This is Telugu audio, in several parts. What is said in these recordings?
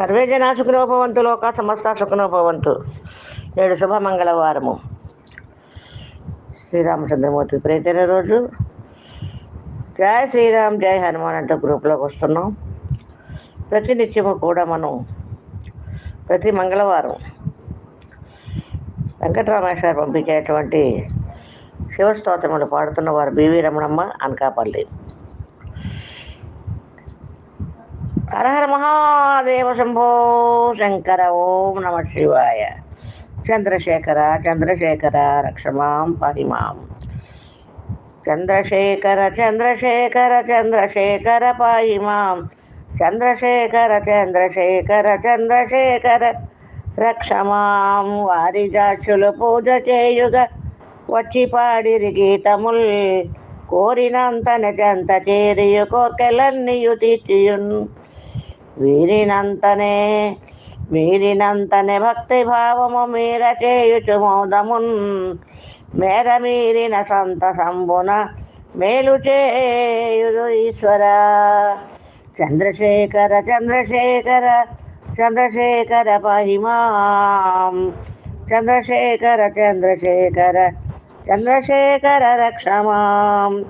సర్వే జన సుఖనోభవంతు లోక సమస్త సుఖనోభవంతు నేడు శుభ మంగళవారము శ్రీరామచంద్రమూర్తి ప్రీతైన రోజు. జయ శ్రీరామ్ జయ హనుమాన్ అంటూ గ్రూప్లోకి వస్తున్నాం. ప్రతి నిత్యము కూడా మనం ప్రతి మంగళవారం వెంకటరామేశ్వర పంపించేటువంటి శివస్తోత్రములు పాడుతున్న వారు బివి రమణమ్మ అనకాపల్లి. హరహర మహాదేవ శంభో శంకర ఓం నమ శివాయ. చంద్రశేఖర చంద్రశేఖర రక్షమాం పరిమాం చంద్రశేఖర చంద్రశేఖర చంద్రశేఖర పాహిమాం చంద్రశేఖర చంద్రశేఖర చంద్రశేఖర రక్షమాం. వారి జాక్షులు పూజ చేయుగ వచ్చి పాడిరి గీతముల్. కోరినంతన చెంత చేరియు కోకెలన్నీయు తీర్చియున్. వీరినంతనే మీరినంతనే భక్తి భావము మీర చేయుచు మోదమున్ మేర మీరిన సంత సంబున మేలు చేయుడు ఈశ్వర. చంద్రశేఖర చంద్రశేఖర చంద్రశేఖర పహిమాం చంద్రశేఖర చంద్రశేఖర చంద్రశేఖర రక్షమాం.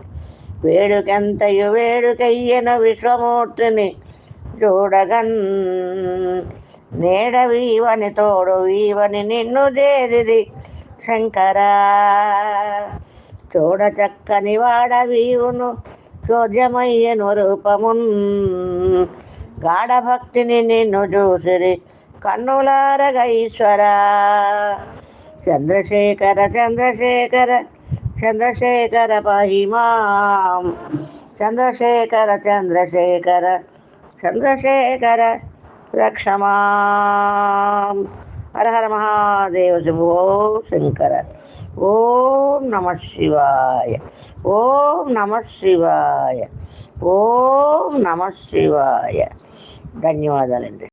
వేడుకెంతయు వేడుకయ్యను విశ్వమూర్తిని చూడగన్. నేడ వీవని తోడు వీవని నిన్ను చేరిది శంకరా. చూడ చక్కని వాడ వీవును చోద్యమయ్యను రూపమున్ గాఢభక్తిని నిన్ను చూసిరి కన్నులారగైశ్వరా. చంద్రశేఖర చంద్రశేఖర చంద్రశేఖర పహిమాం చంద్రశేఖర చంద్రశేఖర చంద్రశేఖర రక్షమా. హర మహాదేవ శుభో శంకర. ఓం నమ శివాయ. ఓం నమ శివాయ. ఓం నమ శివాయ. ధన్యవాదాలండి.